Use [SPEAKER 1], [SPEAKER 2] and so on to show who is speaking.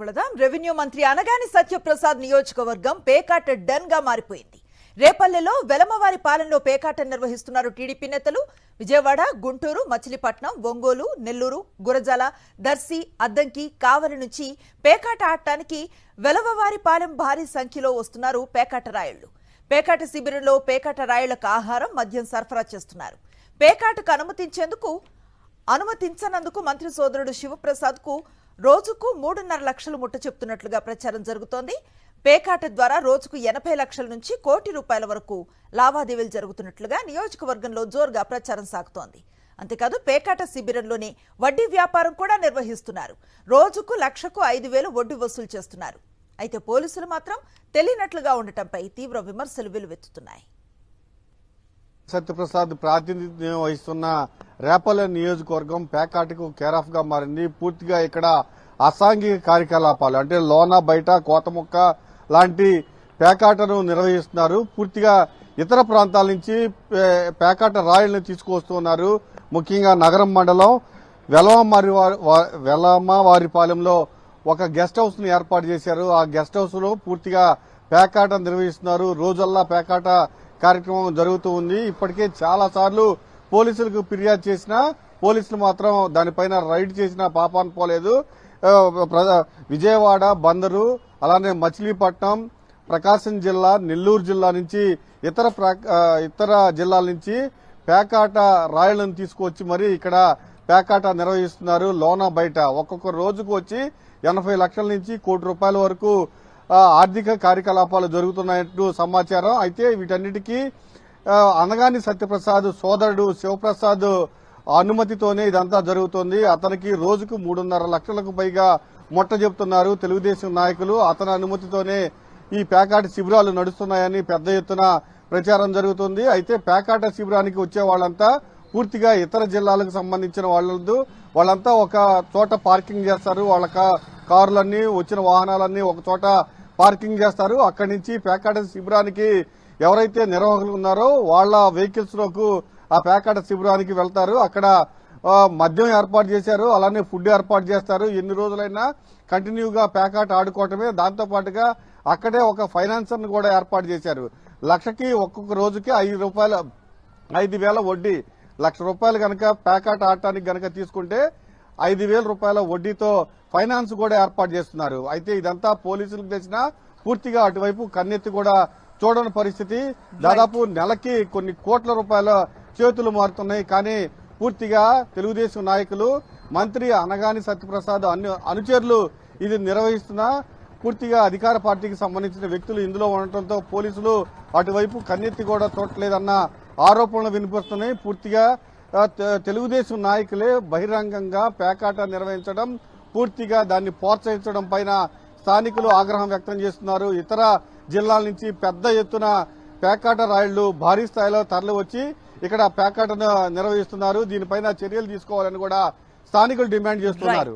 [SPEAKER 1] వెళదాం రెవెన్యూ మంత్రి అనగాని సత్యప్రసాద్ నియోజకవర్గం పేకాట డన్గా మారిపోయింది. రేపల్లెలో వెలమవారి పాలనలో పేకాట నిర్వహిస్తున్నారు టీడీపీ నేతలు. విజయవాడ గుంటూరు మచిలీపట్నం ఒంగోలు నెల్లూరు గురజాల దర్శి అద్దంకి కావలి నుంచి పేకాట ఆడటానికి వెలవవారి పాలెం భారీ సంఖ్యలో వస్తున్నారు పేకాట రాయుళ్ళు. పేకాట శిబిరంలో పేకాట రాయులకు ఆహారం మద్యం సరఫరా చేస్తున్నారు. పేకాటకు అనుమతించేందుకు అనుమతించనందుకు మంత్రి సోదరుడు శివప్రసాద్కు రోజుకు మూడున్నర లక్షలు ముట్ట చెప్తున్నట్లుగా ప్రచారం జరుగుతోంది. పేకాట ద్వారా రోజుకు ఎనభై లక్షల నుంచి కోటి రూపాయల వరకు లావాదేవీలు జరుగుతున్నట్లుగా నియోజకవర్గంలో జోరుగా ప్రచారం సాగుతోంది. అంతేకాదు పేకాట శిబిరంలోనే వడ్డీ వ్యాపారం కూడా నిర్వహిస్తున్నారు. రోజుకు లక్షకు ఐదు వేలు వడ్డీ వసూలు చేస్తున్నారు. అయితే పోలీసులు మాత్రం తెలియనట్లుగా ఉండటంపై తీవ్ర విమర్శలు వెలువెత్తుతున్నాయి.
[SPEAKER 2] సత్యప్రసాద్ ప్రాతినిధ్యం వహిస్తున్న రేపల్లె నియోజకవర్గం పేకాటకు కేరాఫ్గా మారింది. పూర్తిగా ఇక్కడ అసాంఘిక కార్యకలాపాలు అంటే లోన బయట కోతముక్క లాంటి పేకాటను నిర్వహిస్తున్నారు. పూర్తిగా ఇతర ప్రాంతాల నుంచి పే- పేకాట రాయలను తీసుకువస్తున్నారు. ముఖ్యంగా నగరం మండలం వెలవమారి వెలమవారిపాలెంలో ఒక గెస్ట్ హౌస్ను ఏర్పాటు చేశారు. ఆ గెస్ట్ హౌస్లో పూర్తిగా పేకాట నిర్వహిస్తున్నారు. రోజల్లా పేకాట కార్యక్రమం జరుగుతూ ఉంది. ఇప్పటికే చాలా సార్లు పోలీసులకు ఫిర్యాదు చేసినా పోలీసులు మాత్రం దానిపైన రైడ్ చేసినా పాపాన్ని పోలేదు. ప్ర- విజయవాడ బందరు అలానే మచిలీపట్నం ప్రకాశం జిల్లా నెల్లూరు జిల్లా నుంచి ఇతర ఇతర జిల్లాల నుంచి పేకాట రాయలను తీసుకువచ్చి మరి ఇక్కడ పేకాట నిర్వహిస్తున్నారు లోన బయట. ఒక్కొక్క రోజుకు వచ్చి ఎనభై లక్షల నుంచి కోటి రూపాయల వరకు ఆర్థిక కార్యకలాపాలు జరుగుతున్నాయంటూ సమాచారం. అయితే వీటన్నిటికీ అనగాని సత్యప్రసాద్ సోదరుడు శివప్రసాద్ అనుమతితోనే ఇదంతా జరుగుతోంది. అతనికి రోజుకు మూడున్నర లక్షలకు పైగా మొట్ట చెబుతున్నారు తెలుగుదేశం నాయకులు. అతని అనుమతితోనే ఈ పేకాట శిబిరాలు నడుస్తున్నాయని పెద్ద ఎత్తున ప్రచారం జరుగుతుంది. అయితే పేకాట శిబిరానికి వచ్చే వాళ్ళంతా పూర్తిగా ఇతర జిల్లాలకు సంబంధించిన వాళ్ళు వాళ్ళంతా ఒక చోట పార్కింగ్ చేస్తారు. వాళ్ళ కా- కార్లన్నీ వచ్చిన వాహనాలన్నీ ఒక చోట పార్కింగ్ చేస్తారు. అక్కడి నుంచి పేకాట శిబిరానికి ఎవరైతే నిర్వాహకులు ఉన్నారో వాళ్ళ వెహికల్స్ లోకు ఆ పేకాట శిబిరానికి వెళ్తారు. అక్కడ మద్యం ఏర్పాటు చేశారు. అలానే ఫుడ్ ఏర్పాటు చేస్తారు. ఎన్ని రోజులైనా కంటిన్యూగా పేకాట ఆడుకోవటమే. దాంతో పాటుగా అక్కడే ఒక ఫైనాన్సర్ను కూడా ఏర్పాటు చేశారు. లక్షకి ఒక్కొక్క రోజుకి ఐదు రూపాయల ఐదు వేల వడ్డీ. లక్ష రూపాయలు గనక పేకాట ఆడటానికి గనక తీసుకుంటే ఐదు వేల రూపాయల వడ్డీతో ఫైనాన్స్ కూడా ఏర్పాటు చేస్తున్నారు. అయితే ఇదంతా పోలీసులకు తెచ్చిన పూర్తిగా అటువైపు కన్నెత్తి కూడా చూడని పరిస్థితి. దాదాపు నెలకి కొన్ని కోట్ల రూపాయల చేతులు మారుతున్నాయి. కానీ పూర్తిగా తెలుగుదేశం నాయకులు మంత్రి అనగాని సత్యప్రసాద్ అను అనుచరులు ఇది నిర్వహిస్తున్నా పూర్తిగా అధికార పార్టీకి సంబంధించిన వ్యక్తులు ఇందులో ఉండటంతో పోలీసులు అటువైపు కన్నెత్తి కూడా చూడలేదన్న ఆరోపణలు వినిపిస్తున్నాయి. పూర్తిగా తెలుగుదేశం నాయకులే బహిరంగంగా పేకాట నిర్వహించడం పూర్తిగా దాన్ని ప్రోత్సహించడం పైన స్థానికులు ఆగ్రహం వ్యక్తం చేస్తున్నారు. ఇతర జిల్లాల నుంచి పెద్ద ఎత్తున పేకాట రాయిళ్ళు భారీ స్థాయిలో తరలి వచ్చి ఇక్కడ పేకాటను నిర్వహిస్తున్నారు. దీనిపైన చర్యలు తీసుకోవాలని కూడా స్థానికులు డిమాండ్ చేస్తున్నారు.